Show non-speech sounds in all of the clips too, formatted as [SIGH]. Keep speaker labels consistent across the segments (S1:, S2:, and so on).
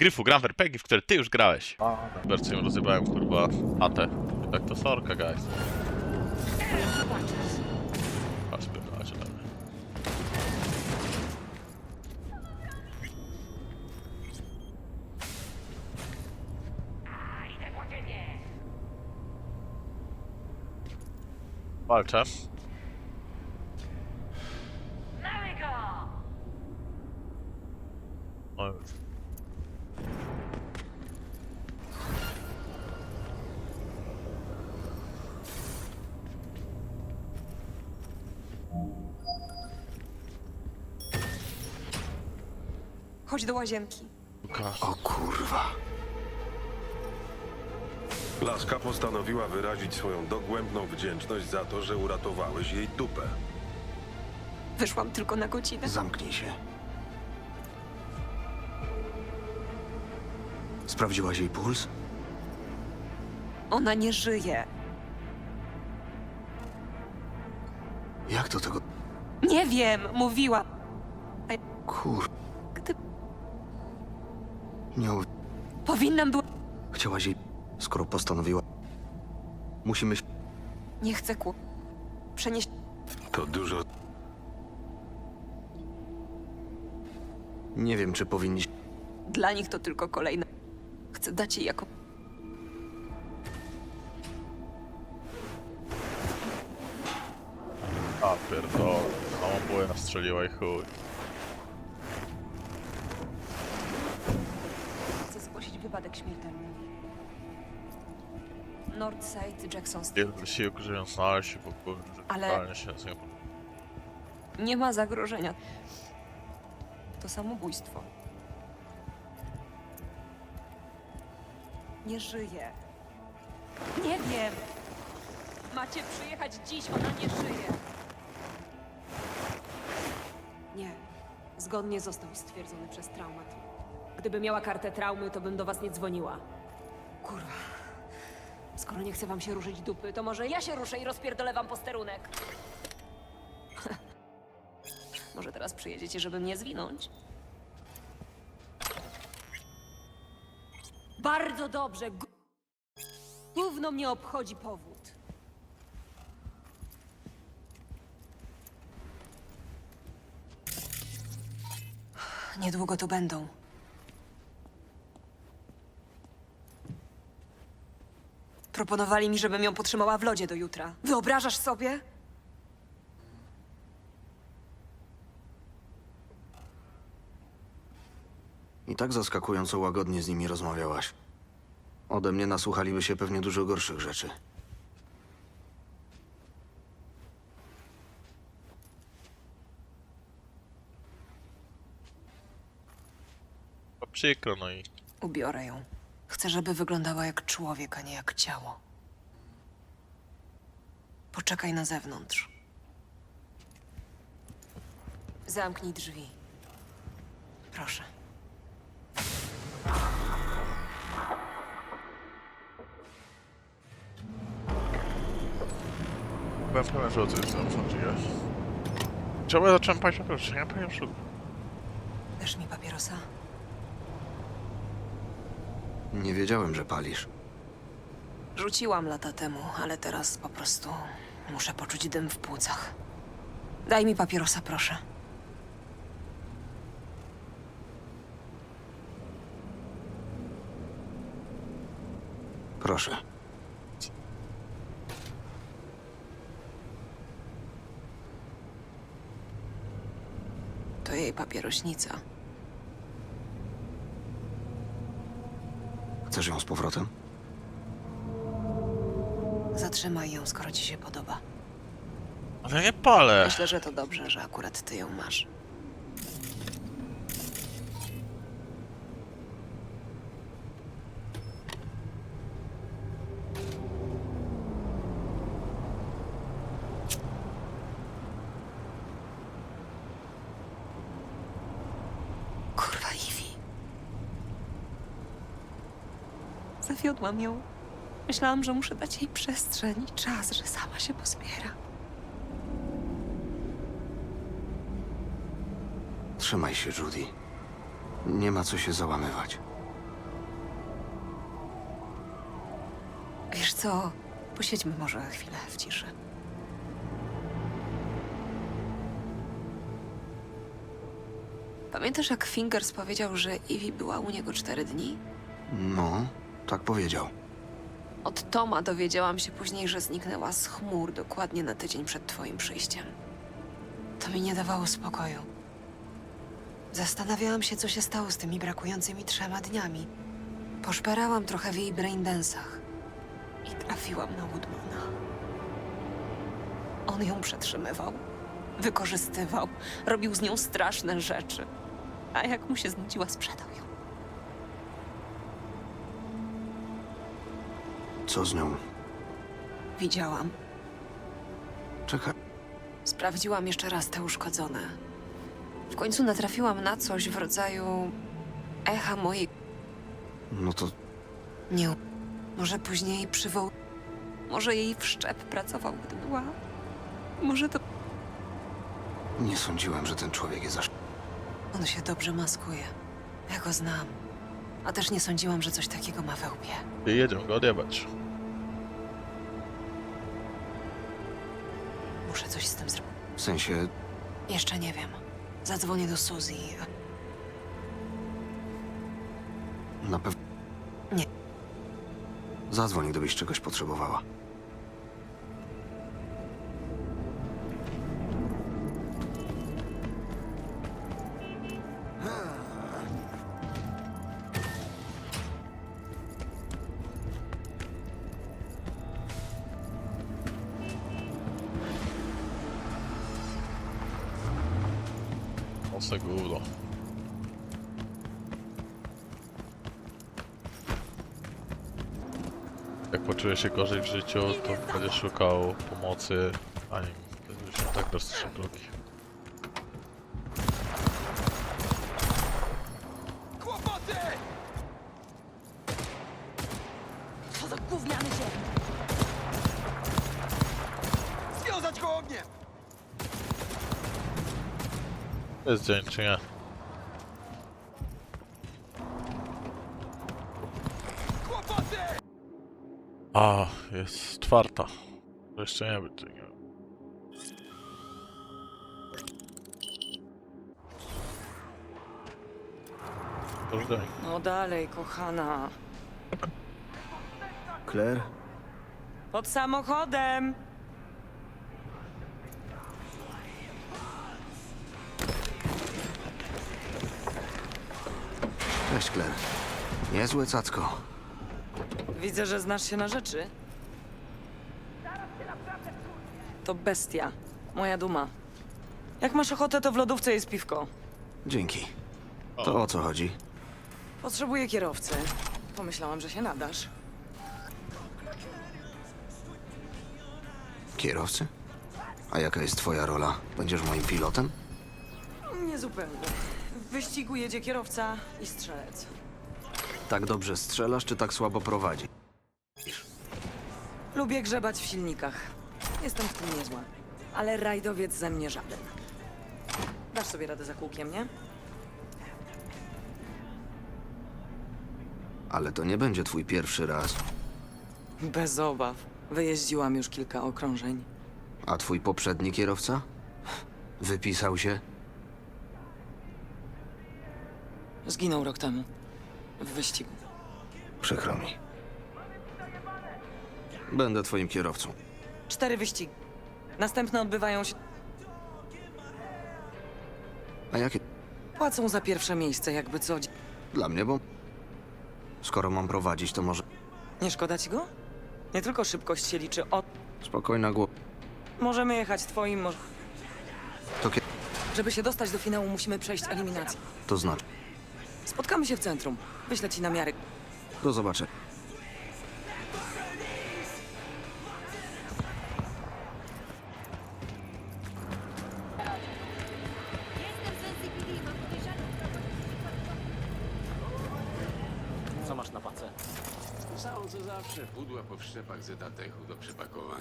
S1: Gryfu, gram w RPG, w które ty już grałeś.
S2: A,
S1: Bardzo ją rozjebałem, kurwa, atę. Tak to sorka, guys. A, spierdalacie dalej. Walczę. O, już.
S3: Chodź do łazienki.
S1: Łukasz.
S4: O kurwa.
S5: Laska postanowiła wyrazić swoją dogłębną wdzięczność za to, że uratowałeś jej dupę.
S3: Wyszłam tylko na godzinę.
S4: Zamknij się. Sprawdziłaś jej puls?
S3: Ona nie żyje.
S4: Jak do tego...
S3: Nie wiem, mówiła.
S4: Kur... Nie... u-
S3: powinnam była...
S4: Chciałaś jej... Skoro postanowiła... Musimy...
S3: Nie chcę ku... Przenieść...
S5: To dużo.
S4: Nie wiem, czy powinniś...
S3: Dla nich to tylko kolejna... Chcę dać jej jako...
S1: A pierdolę. Samobój nastrzeliła i chuj.
S3: Wypadek śmiertelny. Northside, Jackson Street.
S1: Żeby ją znaleźć i w ogóle, że
S3: Ale-
S1: totalnie się z nią...
S3: Nie ma zagrożenia. To samobójstwo. Nie żyje. Nie wiem. Macie przyjechać dziś, ona nie żyje.
S6: Nie. Zgodnie został stwierdzony przez traumat. Gdyby miała kartę traumy, to bym do was nie dzwoniła. Kurwa. Skoro nie chce wam się ruszyć dupy, to może ja się ruszę i rozpierdolę wam posterunek. [LAUGHS] może teraz przyjedziecie, żeby mnie zwinąć? Bardzo dobrze. Gówno mnie obchodzi powód.
S3: Niedługo tu będą. Proponowali mi, żebym ją potrzymała w lodzie do jutra. Wyobrażasz sobie?
S4: I tak zaskakująco łagodnie z nimi rozmawiałaś. Ode mnie nasłuchaliby się pewnie dużo gorszych rzeczy.
S1: Przykro, no i...
S3: Ubiorę ją. Chcę, żeby wyglądała jak człowiek, a nie jak ciało. Poczekaj na zewnątrz. Zamknij drzwi. Proszę.
S1: Byłem pewien, że o coś zachodziłeś. Czemu ja zacząłem paść na pierwszy? Ja powiem szuk.
S3: Dasz mi papierosa?
S4: Nie wiedziałem, że palisz.
S3: Rzuciłam lata temu, ale teraz po prostu muszę poczuć dym w płucach. Daj mi papierosa, proszę.
S4: Proszę.
S3: To jej papierośnica.
S4: Chcesz ją z powrotem?
S3: Zatrzymaj ją, skoro ci się podoba.
S1: Ale nie palę!
S3: Myślę, że to dobrze, że akurat ty ją masz. Zawiodłam ją. Myślałam, że muszę dać jej przestrzeń i czas, że sama się pozbiera.
S4: Trzymaj się, Judy. Nie ma co się załamywać.
S3: Wiesz co? Posiedźmy może chwilę w ciszy. Pamiętasz, jak Fingers powiedział, że Ivy była u niego cztery dni?
S4: No, tak powiedział.
S3: Od Toma dowiedziałam się później, że zniknęła z chmur dokładnie na tydzień przed twoim przyjściem. To mi nie dawało spokoju. Zastanawiałam się, co się stało z tymi brakującymi trzema dniami. Poszperałam trochę w jej braindensach i trafiłam na Woodmana. On ją przetrzymywał, wykorzystywał, robił z nią straszne rzeczy. A jak mu się znudziła, sprzedał ją.
S4: Co z nią?
S3: Widziałam.
S4: Czekaj.
S3: Sprawdziłam jeszcze raz te uszkodzone. W końcu natrafiłam na coś w rodzaju echa mojej.
S4: No to
S3: Nie. Może później przywoł. Może jej wszczep pracował, gdy była. Może to.
S4: nie sądziłem, że ten człowiek jest aż...
S3: On się dobrze maskuje. Ja go znam. A też nie sądziłam, że coś takiego ma we łbie.
S1: I jedziemy go odjebać.
S3: Coś z tym.
S4: W sensie,
S3: Jeszcze nie wiem. Zadzwonię do Suzy.
S4: na pewno...
S3: Nie.
S4: Zadzwoń, gdybyś czegoś potrzebowała.
S1: Się gorzej w życiu, to będę szukał pomocy, a nie się tak drastyczne drogi.
S7: Co za gówniany dzień! Związać go ogniem!
S1: Jest dzień, czy nie?
S7: Kłopoty!
S1: A, jest czwarta. To jeszcze nie będzie. Dzień.
S6: No dalej, kochana.
S4: Claire?
S6: Pod samochodem!
S4: Cześć, Claire. Niezłe cacko.
S6: Widzę, że znasz się na rzeczy. To bestia. Moja duma. Jak masz ochotę, to w lodówce jest piwko.
S4: Dzięki. To o co chodzi?
S6: Potrzebuję kierowcy. Pomyślałam, że się nadasz.
S4: Kierowcy? A jaka jest twoja rola? Będziesz moim pilotem?
S6: Niezupełnie. W wyścigu jedzie kierowca i strzelec.
S4: Tak dobrze strzelasz, czy tak słabo prowadzi?
S6: Lubię grzebać w silnikach. Jestem w tym niezła. Ale rajdowiec ze mnie żaden. Dasz sobie radę za kółkiem, nie?
S4: Ale to nie będzie twój pierwszy raz.
S6: Bez obaw. Wyjeździłam już kilka okrążeń.
S4: A twój poprzedni kierowca? Wypisał się?
S6: Zginął rok temu. W wyścigu.
S4: Przykro mi. Będę twoim kierowcą.
S6: Cztery wyścigi. Następne odbywają się.
S4: A jakie?
S6: Płacą za pierwsze miejsce, jakby co.
S4: Dla mnie, bo... Skoro mam prowadzić, to może...
S6: Nie szkoda ci go? Nie tylko szybkość się liczy. O,
S4: Spokojna głowa.
S6: możemy jechać twoim.
S4: To kie...
S6: Żeby się dostać do finału, musimy przejść eliminację.
S4: To znaczy.
S6: Spotkamy się w centrum. Wyślę ci namiary.
S4: Do zobaczenia.
S8: Co masz na pace?
S9: Są co zawsze pudła po wszczepach zetatechu do przepakowania.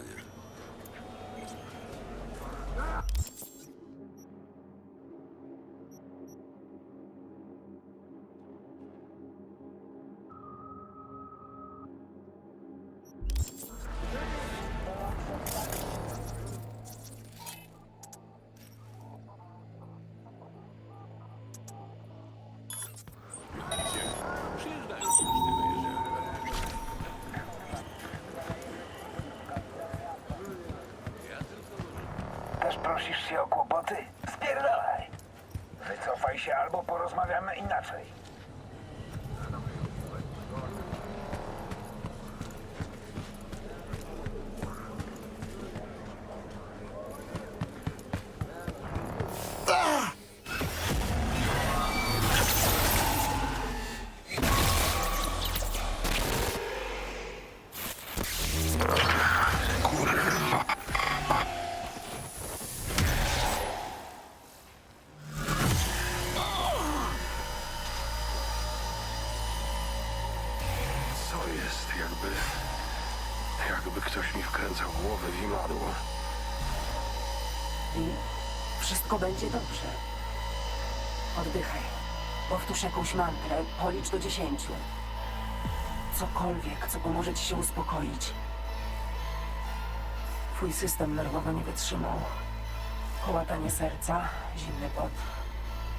S10: Prosisz się o kłopoty? Spierdalaj! Wycofaj się albo porozmawiamy inaczej.
S11: Oddychaj. Powtórz jakąś mantrę, policz do dziesięciu. Cokolwiek, co pomoże ci się uspokoić. Twój system nerwowy nie wytrzymał. Kołatanie serca, zimny pot.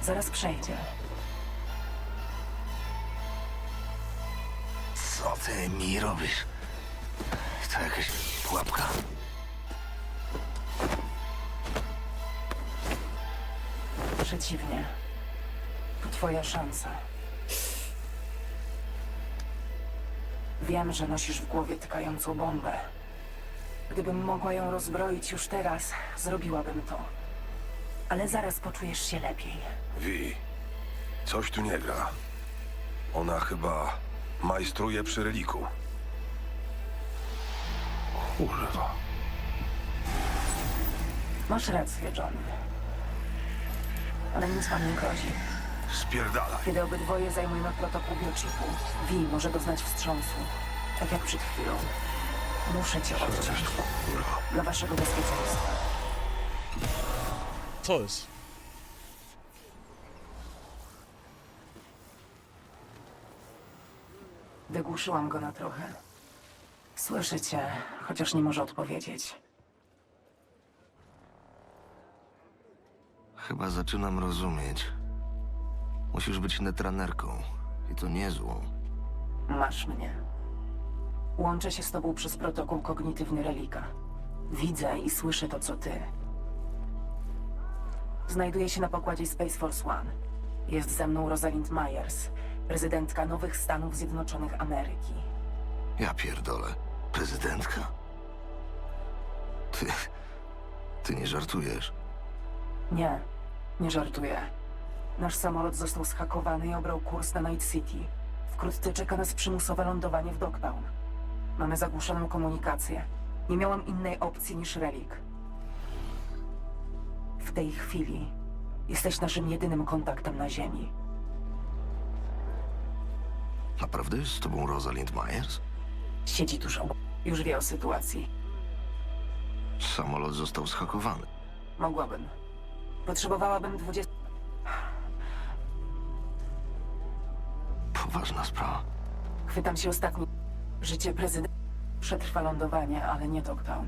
S11: Zaraz przejdzie.
S4: Co ty mi robisz? To jakaś pułapka.
S11: Przeciwnie. To twoja szansa. Wiem, że nosisz w głowie tykającą bombę. Gdybym mogła ją rozbroić już teraz, zrobiłabym to. Ale zaraz poczujesz się lepiej.
S5: Wi, coś tu nie gra. Ona chyba majstruje przy reliku. Kurwa.
S11: Masz rację, John. Ale nic wam nie grozi.
S5: Spierdalaj.
S11: Kiedy obydwoje zajmujemy protokół biochipu, Vi może doznać wstrząsu. Tak jak przed chwilą. Muszę cię odciąć. Dla waszego bezpieczeństwa.
S1: Co jest?
S11: Wygłuszyłam go na trochę. Słyszy cię, chociaż nie może odpowiedzieć.
S4: Chyba zaczynam rozumieć. Musisz być netranerką. I to niezłą.
S11: Masz mnie. Łączę się z tobą przez protokół kognitywny relika. Widzę i słyszę to, co ty. Znajduję się na pokładzie Space Force One. Jest ze mną Rosalind Myers, prezydentka Nowych Stanów Zjednoczonych Ameryki.
S4: Ja pierdolę. Prezydentka? Ty... Ty nie żartujesz.
S11: Nie, nie żartuję. Nasz samolot został zhakowany i obrał kurs na Night City. Wkrótce czeka nas przymusowe lądowanie w Dogtown. Mamy zagłuszoną komunikację. Nie miałam innej opcji niż relik. W tej chwili jesteś naszym jedynym kontaktem na Ziemi.
S4: Naprawdę jest z tobą Rosalind Myers?
S11: Siedzi tuż obok. Już wie o sytuacji.
S4: Samolot został zhakowany.
S11: Mogłabym. Potrzebowałabym 20...
S4: Poważna sprawa.
S11: Chwytam się ostatni. Życie prezydenta przetrwa lądowanie, ale nie Dogtown.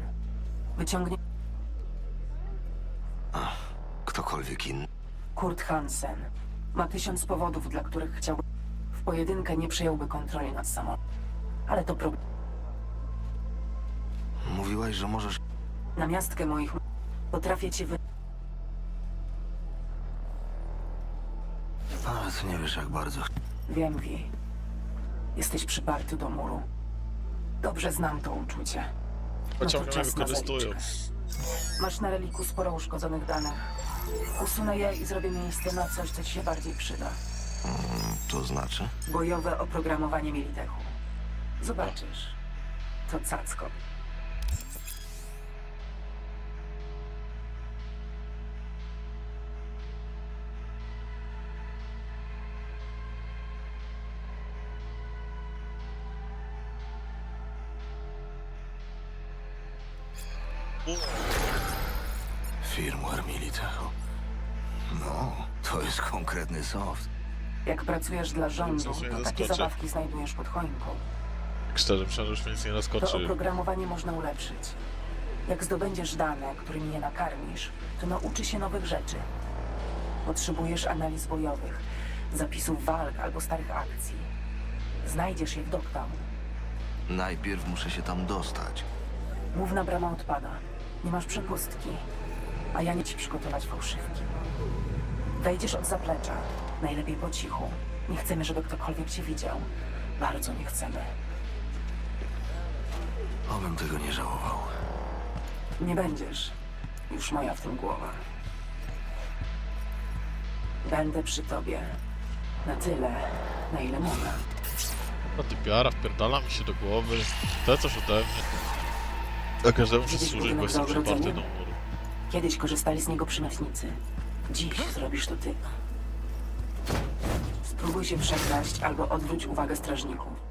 S11: Wyciągnie
S4: Ktokolwiek inny.
S11: Kurt Hansen. Ma tysiąc powodów, dla których chciałby... W pojedynkę nie przejąłby kontroli nad samolotem. Ale to problem.
S4: Mówiłaś, że możesz...
S11: Na miastkę moich... Potrafię cię wy...
S4: Nawet nie wiesz, jak bardzo...
S11: Wiem, Vi. Jesteś przyparty do muru. Dobrze znam to uczucie. No to
S1: Ciągle mnie
S11: czas na
S1: wykorzystują.
S11: zaliczkę. Masz na reliku sporo uszkodzonych danych. Usunę je i zrobię miejsce na coś, co ci się bardziej przyda.
S4: To znaczy?
S11: Bojowe oprogramowanie Militechu. Zobaczysz. To cacko.
S4: To jest konkretny soft.
S11: Jak pracujesz dla rządu,
S1: mnie
S11: to takie
S1: zaskoczy.
S11: zabawki znajdujesz pod choinką.
S1: Szczerze, myślałem, że już mnie nic nie
S11: To
S1: zaskoczy.
S11: oprogramowanie można ulepszyć. Jak zdobędziesz dane, którymi je nakarmisz, to nauczy się nowych rzeczy. Potrzebujesz analiz bojowych, zapisów walk albo starych akcji. Znajdziesz je w Dogtown.
S4: Najpierw muszę się tam dostać.
S11: Główna brama odpada. Nie masz przepustki. a ja nie ci przygotować fałszywki. Wejdziesz od zaplecza, najlepiej po cichu. Nie chcemy, żeby ktokolwiek cię widział. Bardzo nie chcemy.
S4: Obym tego nie żałował.
S11: Nie będziesz. Już moja w tym głowa. Będę przy tobie. Na tyle, na ile mogę.
S1: Ta typiara wpierdala mi się do głowy. Chce coś ode mnie. A każdemu się
S11: Widzisz
S1: służyć, bo
S11: budynek
S1: jestem przyparty do
S11: ogrodzeniem?
S1: muru.
S11: Kiedyś korzystali z niego przymiotnicy. Dziś zrobisz to ty. Spróbuj się przekraść albo odwróć uwagę strażników.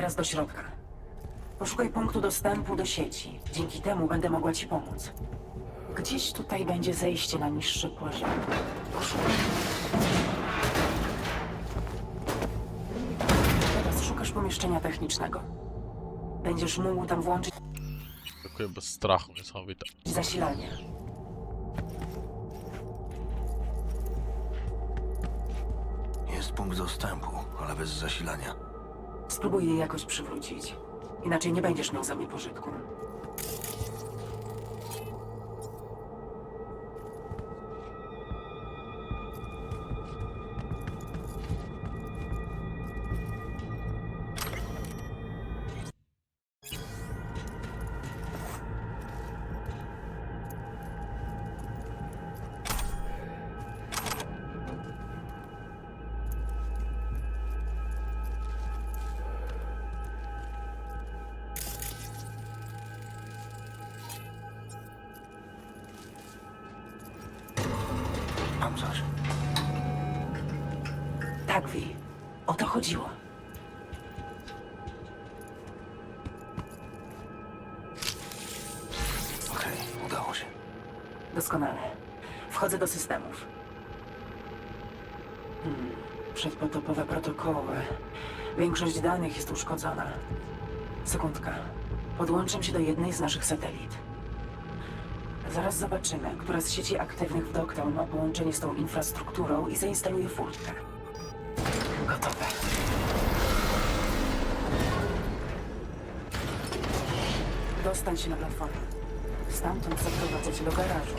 S11: Teraz do środka. Poszukaj punktu dostępu do sieci. Dzięki temu będę mogła ci pomóc. Gdzieś tutaj będzie zejście na niższy poziom. Poszukaj. Teraz szukasz pomieszczenia technicznego. Będziesz mógł tam włączyć
S1: Dziękuję bez strachu, niesamowite.
S11: zasilanie.
S4: Jest punkt dostępu, ale bez zasilania.
S11: Spróbuj je jakoś przywrócić. Inaczej nie będziesz miał za mnie pożytku. O to chodziło.
S4: Okej, udało się.
S11: Doskonale. Wchodzę do systemów. Hmm. Przedpotopowe protokoły. Większość danych jest uszkodzona. Sekundka. Podłączam się do jednej z naszych satelit. Zaraz zobaczymy, która z sieci aktywnych w Dogtown ma połączenie z tą infrastrukturą i zainstaluję furtkę. Dostań się na platformę. Stamtąd zaprowadzę cię do garażu.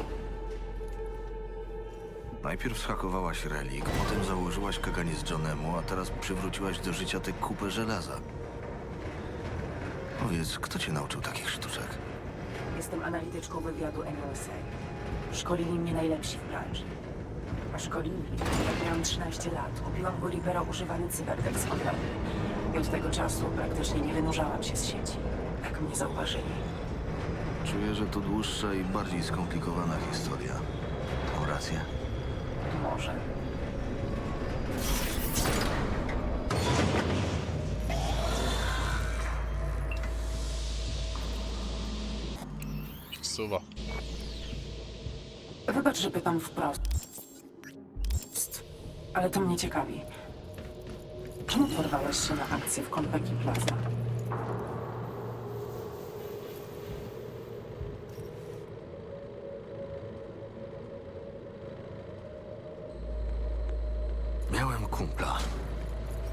S4: Najpierw schakowałaś relik, potem założyłaś kaganiec Johnemu, a teraz przywróciłaś do życia tę kupę żelaza. Powiedz, kto cię nauczył takich sztuczek?
S11: Jestem analityczką wywiadu NOSA. Szkolili mnie najlepsi w branży. A szkolili, jak miałam 13 lat, kupiłam u Reapera używany cyberdex online. I od tego czasu praktycznie nie wynurzałam się z sieci. Tak mnie zauważyli.
S4: Czuję, że to dłuższa i bardziej skomplikowana historia. Mam rację?
S11: Może.
S1: Suwa.
S11: Wybacz, że pytam wprost. Ale to mnie ciekawi. Czemu porwałeś się na akcję w Konpeki Plaza?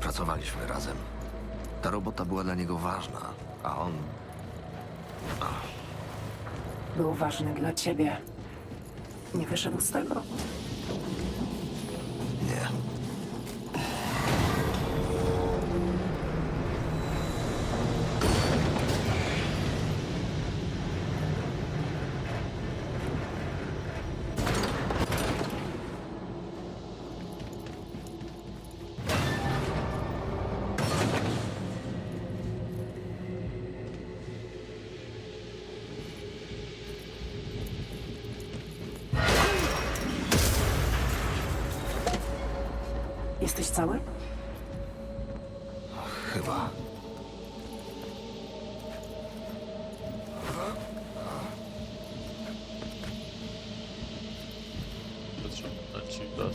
S4: Pracowaliśmy razem. Ta robota była dla niego ważna, a on
S11: Był ważny dla ciebie. Nie wyszedł z tego. Jesteś cały?
S4: Chyba.
S1: Potrzebne ci go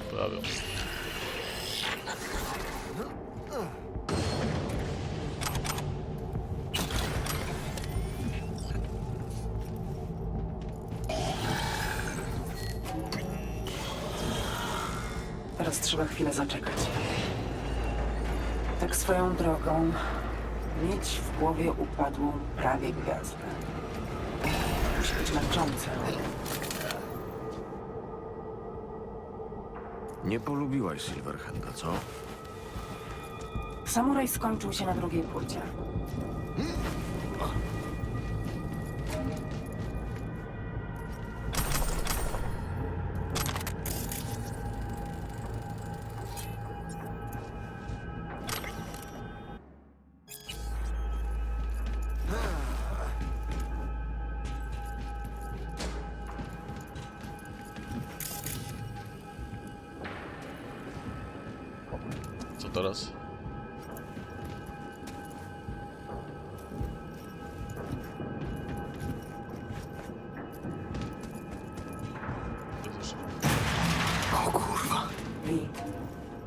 S11: trzeba chwilę zaczekać. Tak swoją drogą, mieć w głowie upadłą prawie gwiazdę. Musi być męczące.
S4: Nie polubiłaś Silverhanda, co?
S11: Samuraj skończył się na drugiej płycie.
S1: Teraz?
S4: O kurwa.
S11: Lee,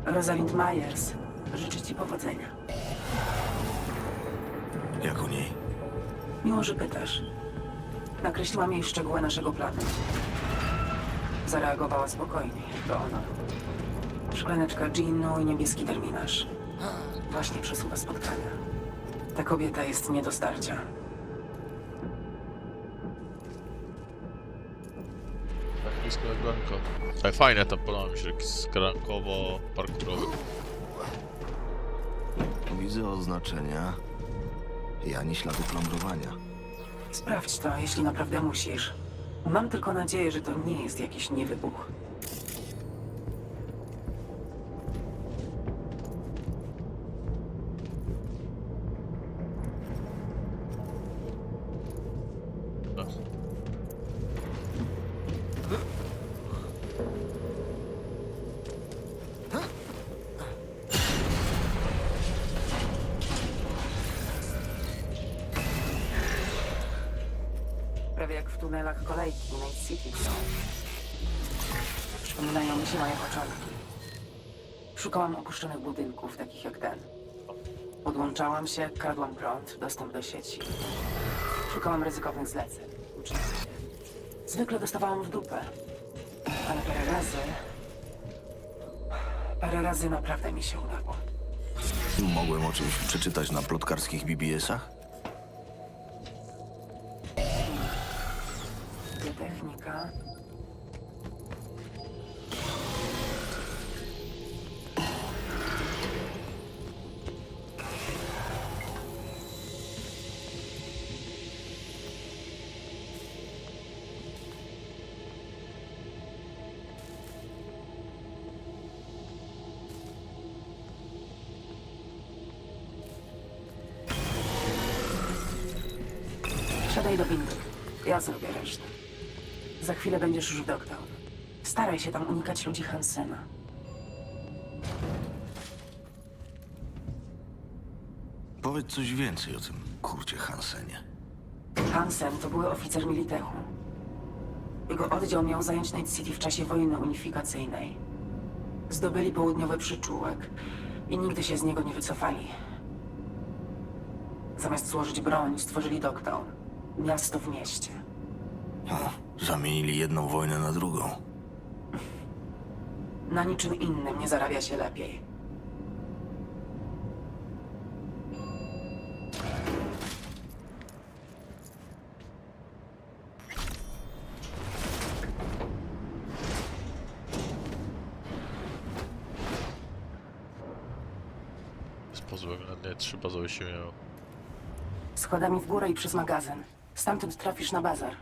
S11: Rosalind Myers życzy ci powodzenia.
S4: Jak u niej?
S11: Miło, że pytasz. Nakreśliłam jej szczegóły naszego planu. Zareagowała spokojnie, to ona. Szklaneczka ginu i niebieski terminarz. Właśnie przesuwa spotkania. Ta kobieta jest nie do starcia.
S1: Tak blisko jak Blanko. Ale fajne tam podoba mi się, taki skrankowo-parkurowy.
S4: Widzę oznaczenia i ani śladu plądrowania.
S11: Sprawdź to, jeśli naprawdę musisz. Mam tylko nadzieję, że to nie jest jakiś niewybuch. Podłączałam się, kradłam prąd, dostęp do sieci. Szukałam ryzykownych zleceń. Zwykle dostawałam w dupę. Ale parę razy... Parę razy naprawdę mi się udało.
S4: Mogłem o czymś przeczytać na plotkarskich BBS-ach?
S11: Zrobię resztę. Za chwilę będziesz już w Dogtown. Staraj się tam unikać ludzi Hansena.
S4: Powiedz coś więcej o tym kurcie Hansenie.
S11: Hansen to były oficer Militechu. Jego oddział miał zająć Night City w czasie wojny unifikacyjnej. Zdobyli południowy przyczółek i nigdy się z niego nie wycofali. Zamiast złożyć broń, stworzyli Dogtown. Miasto w mieście.
S4: O, zamienili jedną wojnę na drugą.
S11: Na niczym innym nie zarabia się lepiej.
S1: Nie trzy bazowe siły miał.
S11: Schodami w górę i przez magazyn. Stamtąd trafisz na bazar.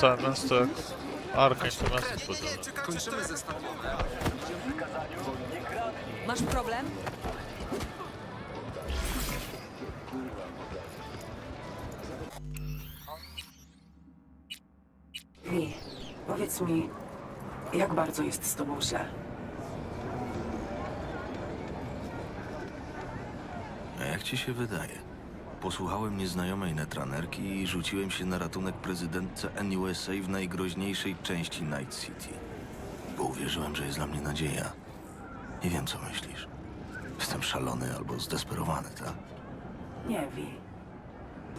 S1: Całe miasto jak Arkane to miasto powiedziane.
S8: Kończymy ze
S6: Masz problem?
S11: Wi, powiedz mi, jak bardzo jest z tobą źle?
S4: A jak ci się wydaje? Posłuchałem nieznajomej netranerki i rzuciłem się na ratunek prezydentce NUSA w najgroźniejszej części Night City. Bo uwierzyłem, że jest dla mnie nadzieja. Nie wiem, co myślisz. Jestem szalony albo zdesperowany, tak?
S11: Nie, Wi.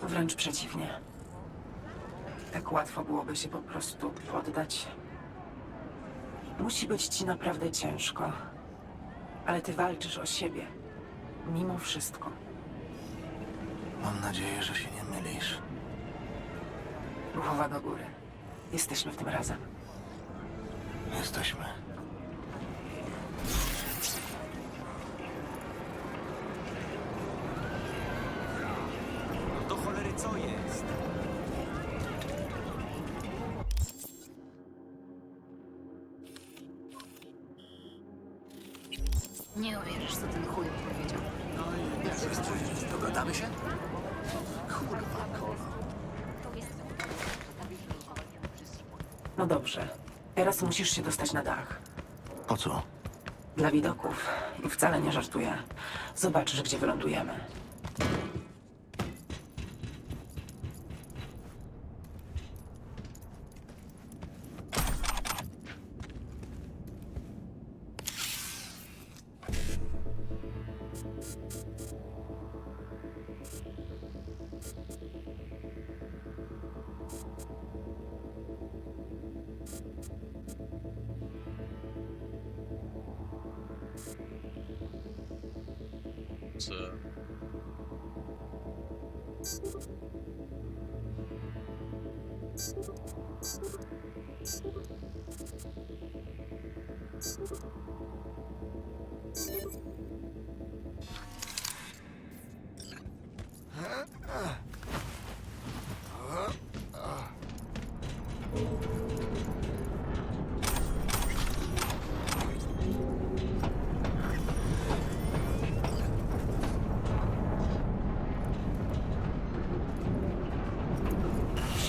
S11: Wręcz przeciwnie. Tak łatwo byłoby się po prostu poddać. Musi być ci naprawdę ciężko. Ale ty walczysz o siebie. Mimo wszystko.
S4: Mam nadzieję, że się nie mylisz.
S11: Głowa do góry. Jesteśmy w tym razem.
S4: Jesteśmy.
S8: Do cholery co jest?
S3: Nie uwierzysz, co ten chuj powiedział.
S8: Dogadamy się?
S11: No dobrze. Teraz musisz się dostać na dach.
S4: Po co?
S11: Dla widoków. I wcale nie żartuję. Zobaczysz, gdzie wylądujemy.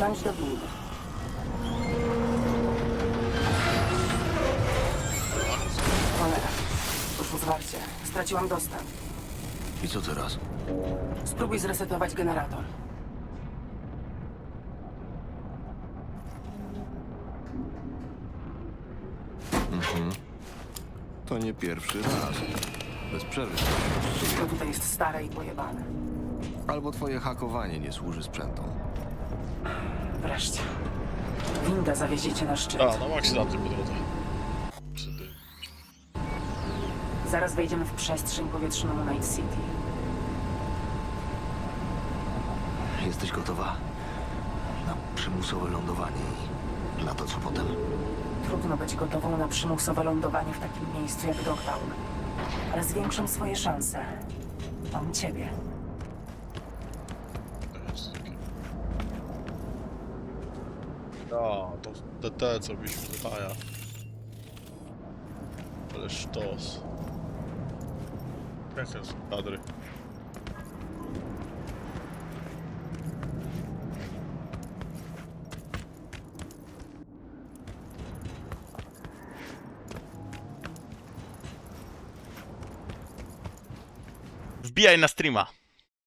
S11: change the mood. Straciłam dostęp.
S4: I co teraz?
S11: Spróbuj zresetować generator.
S4: To nie pierwszy raz. Bez przerwy.
S11: Wszystko tutaj jest stare i pojebane.
S4: Albo twoje hakowanie nie służy sprzętom.
S11: Wreszcie. Winda zawiezie cię na szczyt.
S1: A, no na tym po drodze.
S11: Zaraz wejdziemy w przestrzeń powietrzną Night City.
S4: Jesteś gotowa? Na przymusowe lądowanie i na to, co potem?
S11: Trudno być gotową na przymusowe lądowanie w takim miejscu jak Dogtown. Ale zwiększam swoje szanse. Mam ciebie.
S1: A, to DT, co byliśmy dodaja. Ale sztos. Piękne są kadry.
S12: Wbijaj na streama.